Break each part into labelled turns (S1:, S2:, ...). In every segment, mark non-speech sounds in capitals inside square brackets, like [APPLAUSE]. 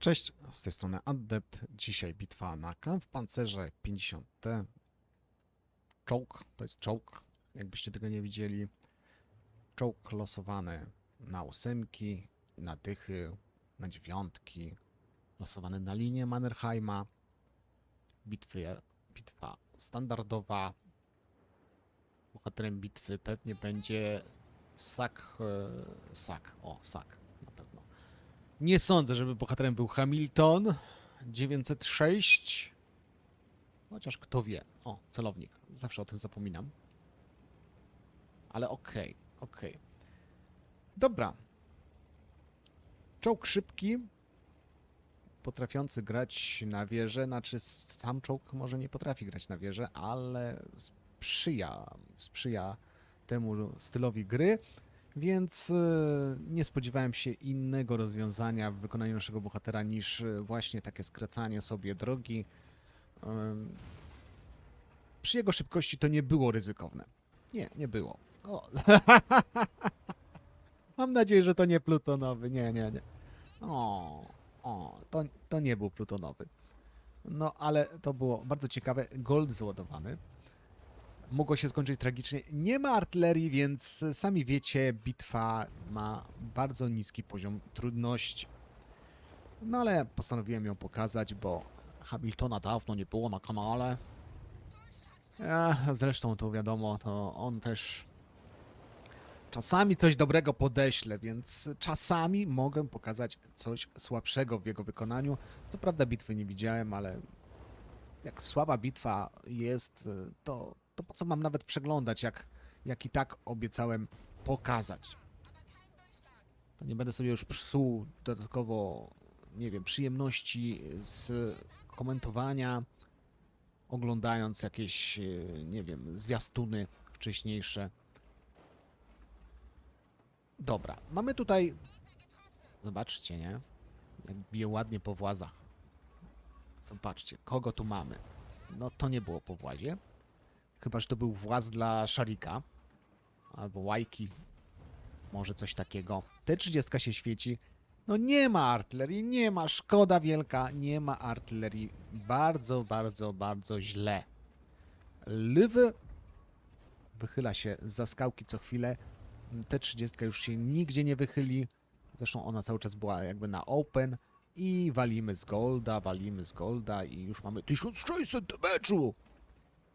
S1: Cześć, z tej strony Adept. Dzisiaj bitwa na Kampf Pancerze 50T. Czołg, to jest czołg, jakbyście tego nie widzieli. Czołg losowany na ósemki, na dychy, na dziewiątki. Losowany na linię Mannerheima. Bitwy, bitwa standardowa. Bohaterem bitwy pewnie będzie Sak, e, Sak, o Sak. Nie sądzę, żeby bohaterem był Hamilton 906. Chociaż kto wie. O, celownik. Zawsze o tym zapominam. Ale okej, okej. Dobra. Czołg szybki. Potrafiący grać na wieżę. Znaczy, sam czołg może nie potrafi grać na wieżę, ale sprzyja, sprzyja temu stylowi gry. Więc e, nie spodziewałem się innego rozwiązania w wykonaniu naszego bohatera niż e, właśnie takie skracanie sobie drogi. Przy jego szybkości to nie było ryzykowne. Nie, nie było. O. [LAUGHS] Mam nadzieję, że to nie plutonowy. Nie, nie, nie. O, o to, to nie był plutonowy. No, ale to było bardzo ciekawe. Gold załadowany mogło się skończyć tragicznie. Nie ma artylerii, więc sami wiecie, bitwa ma bardzo niski poziom trudności. No ale postanowiłem ją pokazać, bo Hamiltona dawno nie było na kanale. Zresztą to wiadomo, to on też czasami coś dobrego podeślę, więc czasami mogę pokazać coś słabszego w jego wykonaniu. Co prawda bitwy nie widziałem, ale jak słaba bitwa jest, to, to po co mam nawet przeglądać, jak, jak i tak obiecałem pokazać. To nie będę sobie już psuł dodatkowo, nie wiem, przyjemności z komentowania, oglądając jakieś, e, nie wiem, zwiastuny wcześniejsze. Dobra, mamy tutaj, zobaczcie, nie? Jak bije ładnie po włazach. Zobaczcie, kogo tu mamy. No to nie było po włazie. Chyba, że to był właz dla Szarika. Albo Łajki. Może coś takiego. T30 się świeci. No nie ma artylerii, nie ma. Szkoda wielka, nie ma artylerii. Bardzo, bardzo, bardzo źle. Lwy wychyla się za skałki co chwilę. T30 już się nigdzie nie wychyli. Zresztą ona cały czas była jakby na open. I walimy z golda, walimy z golda i już mamy 1600 meczu!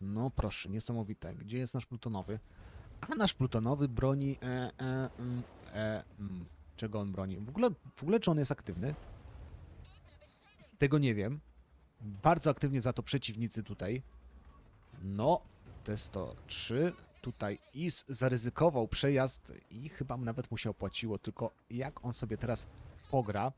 S1: No proszę, niesamowite. Gdzie jest nasz plutonowy? A nasz plutonowy broni... E, e, e. Czego on broni? W ogóle, w ogóle czy on jest aktywny? Tego nie wiem. Bardzo aktywnie za to przeciwnicy tutaj. No, T103. Tutaj Is zaryzykował przejazd i chyba nawet mu się opłaciło. Tylko jak on sobie teraz pogra?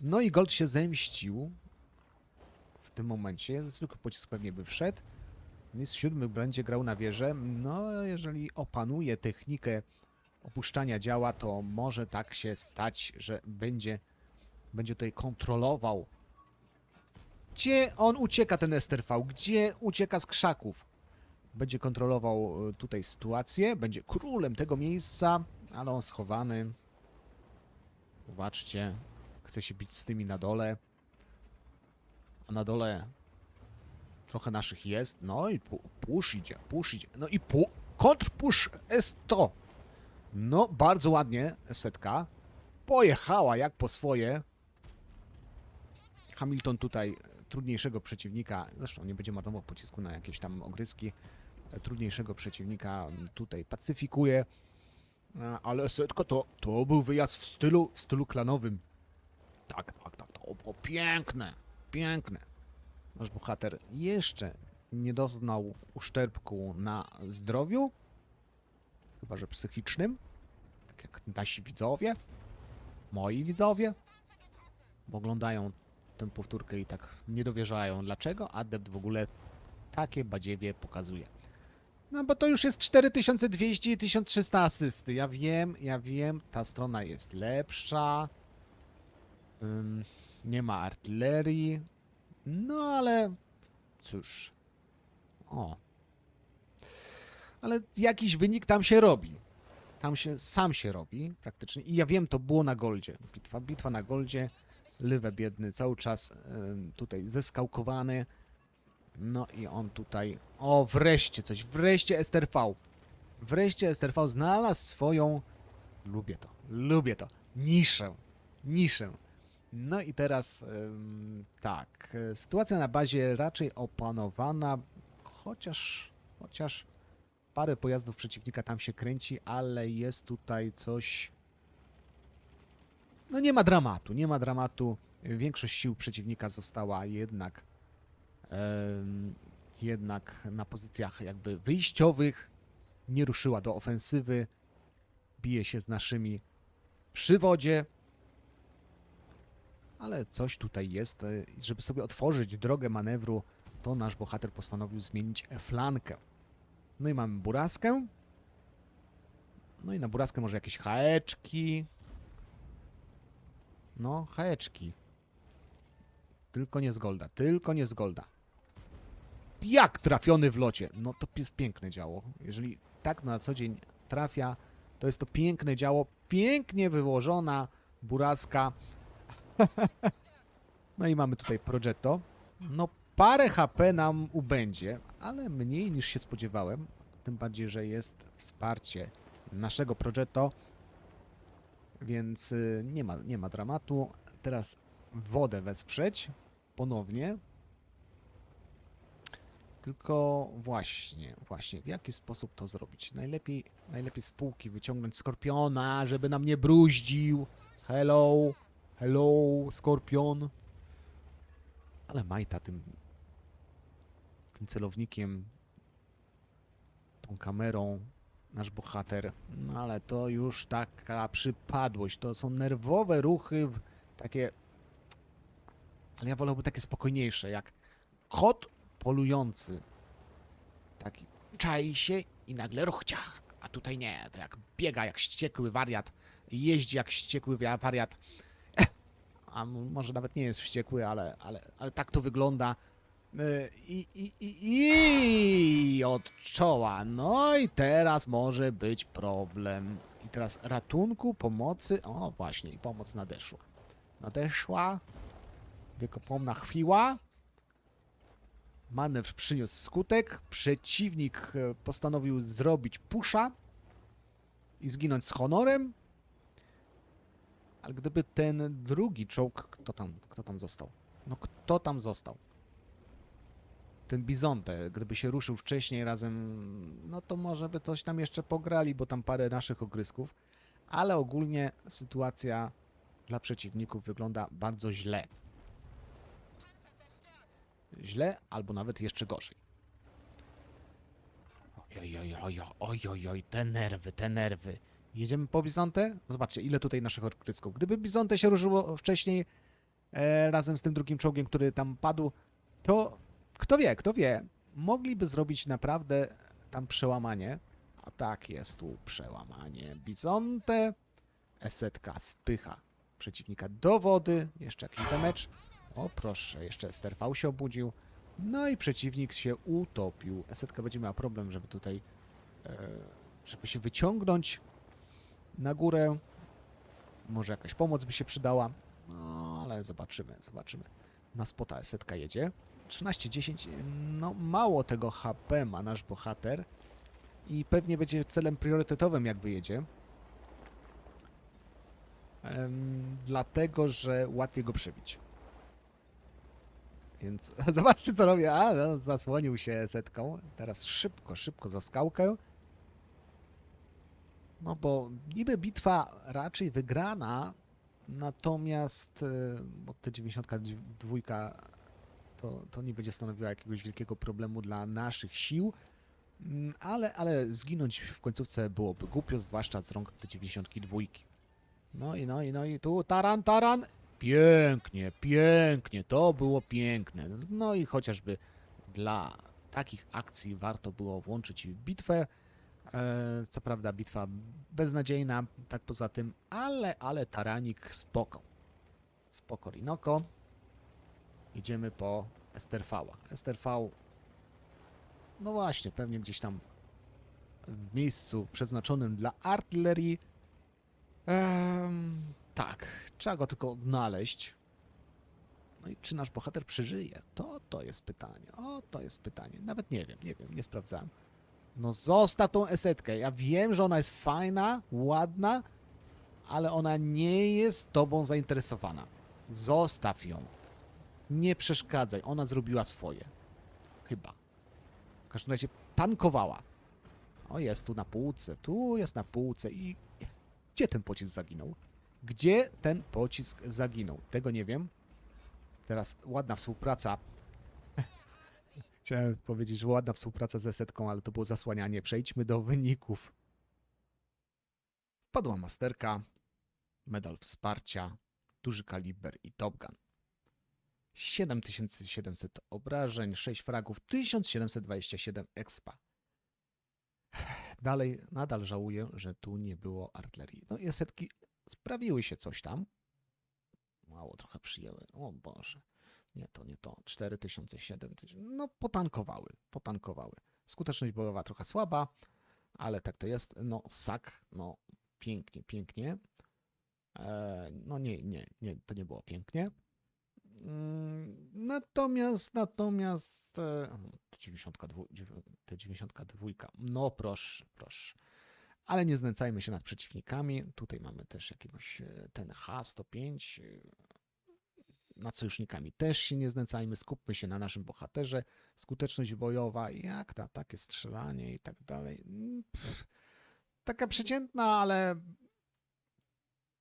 S1: No i Gold się zemścił w tym momencie. Zwykły pocisk pewnie by wszedł. Jest siódmy będzie grał na wieżę. No, jeżeli opanuje technikę opuszczania działa, to może tak się stać, że będzie, będzie tutaj kontrolował. Gdzie on ucieka, ten STRV? Gdzie ucieka z krzaków? Będzie kontrolował e, tutaj sytuację, będzie królem tego miejsca, ale on schowany. Zobaczcie, chce się bić z tymi na dole. A na dole trochę naszych jest. No i pu push idzie, push idzie. No i pu kontr push S100. No, bardzo ładnie setka. Pojechała jak po swoje. Hamilton tutaj trudniejszego przeciwnika, zresztą nie będzie marnował pocisku na jakieś tam ogryski, trudniejszego przeciwnika tutaj pacyfikuje. Ale setka to, to był wyjazd w stylu, w stylu klanowym. Tak, tak, tak, to było piękne, piękne. Nasz bohater jeszcze nie doznał uszczerbku na zdrowiu, chyba że psychicznym, tak jak nasi widzowie, moi widzowie, bo oglądają tę powtórkę i tak nie dowierzają, dlaczego Adept w ogóle takie badziewie pokazuje. No bo to już jest 4200 i 1300 asysty. Ja wiem, ja wiem, ta strona jest lepsza. Ym, nie ma artylerii. No ale cóż. O. Ale jakiś wynik tam się robi. Tam się sam się robi praktycznie. I ja wiem, to było na Goldzie. Bitwa, bitwa na Goldzie. Lywę biedny, cały czas tutaj zeskałkowany. No i on tutaj. O, wreszcie coś, wreszcie STRV. Wreszcie STRV znalazł swoją. Lubię to, lubię to. Niszę, niszę. No i teraz tak. Sytuacja na bazie raczej opanowana, chociaż, chociaż parę pojazdów przeciwnika tam się kręci, ale jest tutaj coś. No nie ma dramatu, nie ma dramatu. Większość sił przeciwnika została jednak jednak na pozycjach jakby wyjściowych, nie ruszyła do ofensywy, bije się z naszymi przy wodzie, ale coś tutaj jest, e, żeby sobie otworzyć drogę manewru, to nasz bohater postanowił zmienić flankę. No i mamy buraskę. No i na buraskę może jakieś haeczki. No, haeczki. Tylko nie z golda, tylko nie z golda. Jak trafiony w locie? No to jest piękne działo. Jeżeli tak na co dzień trafia, to jest to piękne działo, pięknie wyłożona buraska. [LAUGHS] no i mamy tutaj Progetto. No parę HP nam ubędzie, ale mniej niż się spodziewałem. Tym bardziej, że jest wsparcie naszego Progetto. Więc y, nie ma, nie ma dramatu. Teraz wodę wesprzeć ponownie. Tylko właśnie, właśnie, w jaki sposób to zrobić? Najlepiej, najlepiej z półki wyciągnąć Skorpiona, żeby nam nie bruździł. Hello, hello, Skorpion. Ale Majta tym, tym celownikiem, tą kamerą, nasz bohater. No ale to już taka przypadłość. To są nerwowe ruchy, takie. Ale ja wolałbym takie spokojniejsze, jak kot polujący. Taki czai się i nagle ruch ciach. A tutaj nie, to jak biega jak ściekły wariat, jeździ jak ściekły wariat. A może nawet nie jest wściekły, ale, ale, ale tak to wygląda. Y, I, i, i, I od czoła. No i teraz może być problem. I teraz ratunku, pomocy. O, właśnie, i pomoc nadeszła. Nadeszła. Wiekopomna chwila. Manewr przyniósł skutek. Przeciwnik e, postanowił zrobić pusza i zginąć z honorem. Ale gdyby ten drugi czołg. Kto tam, kto tam został? No, kto tam został? Ten Bizonte, gdyby się ruszył wcześniej razem, no to może by coś tam jeszcze pograli, bo tam parę naszych ogrysków. Ale ogólnie sytuacja dla przeciwników wygląda bardzo źle. Źle, albo nawet jeszcze gorzej. Oj, oj, oj, oj, oj, oj, te nerwy, te nerwy. Jedziemy po Bizonte? Zobaczcie, ile tutaj naszych odkrysków. Gdyby Bizonte się ruszyło wcześniej e, razem z tym drugim czołgiem, który tam padł, to kto wie, kto wie, mogliby zrobić naprawdę tam przełamanie. A tak jest tu przełamanie. Bizonte, Esetka spycha przeciwnika do wody. Jeszcze jakiś damage. O proszę, jeszcze STRV się obudził. No i przeciwnik się utopił. Esetka będzie miała problem, żeby tutaj, e, żeby się wyciągnąć na górę. Może jakaś pomoc by się przydała. No, ale zobaczymy, zobaczymy. Na spota Esetka jedzie. 13-10, no mało tego HP ma nasz bohater i pewnie będzie celem priorytetowym jak wyjedzie. Em, dlatego, że łatwiej go przebić. Więc [LAUGHS] zobaczcie co robię. A, no, zasłonił się setką. Teraz szybko, szybko za skałkę. No bo niby bitwa raczej wygrana, natomiast e, bo te 92 to, to nie będzie stanowiła jakiegoś wielkiego problemu dla naszych sił, Mm, ale, ale zginąć w końcówce byłoby głupio, zwłaszcza z rąk te 92. No i no i no i tu taran, taran. Pięknie, pięknie, to było piękne. No i chociażby dla takich akcji warto było włączyć bitwę. E, co prawda bitwa beznadziejna, tak poza tym, ale, ale taranik spoko. Spoko Rinoko. Idziemy po Esterfała. Esterfał, no właśnie, pewnie gdzieś tam w miejscu przeznaczonym dla artylerii. Em, tak, trzeba go tylko odnaleźć. No i czy nasz bohater przeżyje? To to jest pytanie. O, to jest pytanie. Nawet nie wiem, nie wiem, nie sprawdzałem. No zostaw tą esetkę. Ja wiem, że ona jest fajna, ładna, ale ona nie jest tobą zainteresowana. Zostaw ją. Nie przeszkadzaj. Ona zrobiła swoje. Chyba. W każdym razie tankowała. O, jest tu na półce. Tu jest na półce i... Gdzie ten pocisk zaginął? Gdzie ten pocisk zaginął? Tego nie wiem. Teraz ładna współpraca. Chciałem powiedzieć, że ładna współpraca ze setką, ale to było zasłanianie. Przejdźmy do wyników. Padła masterka, medal wsparcia, duży kaliber i Top Gun. 7700 obrażeń, 6 fragów, 1727 expa. Dalej, nadal żałuję, że tu nie było artylerii. No i setki sprawiły się coś tam. Mało trochę przyjęły. O Boże. Nie to, nie to. 4000, 7000. No potankowały, potankowały. Skuteczność bojowa trochę słaba, ale tak to jest. No sak, no pięknie, pięknie. E, no nie, nie, nie, to nie było pięknie. Mm, Natomiast, natomiast e, 92, dziewię- te 92, no proszę, proszę. Ale nie znęcajmy się nad przeciwnikami. Tutaj mamy też jakiegoś e, ten H105. Nad sojusznikami też się nie znęcajmy. Skupmy się na naszym bohaterze. Skuteczność bojowa, jak ta, takie strzelanie i tak dalej. Mm, pff, Taka przeciętna, ale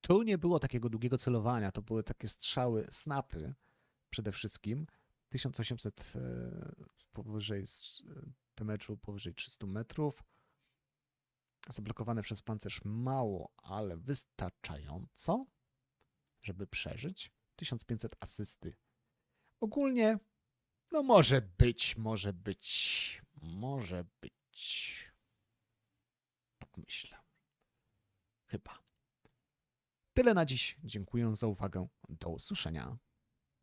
S1: tu nie było takiego długiego celowania. To były takie strzały, snapy przede wszystkim. 1800 e, powyżej e, meczu powyżej 300 metrów. Zablokowane przez pancerz mało, ale wystarczająco, żeby przeżyć. 1500 asysty. Ogólnie, no może być, może być, może być. Tak myślę. Chyba. Tyle na dziś. Dziękuję za uwagę. Do usłyszenia.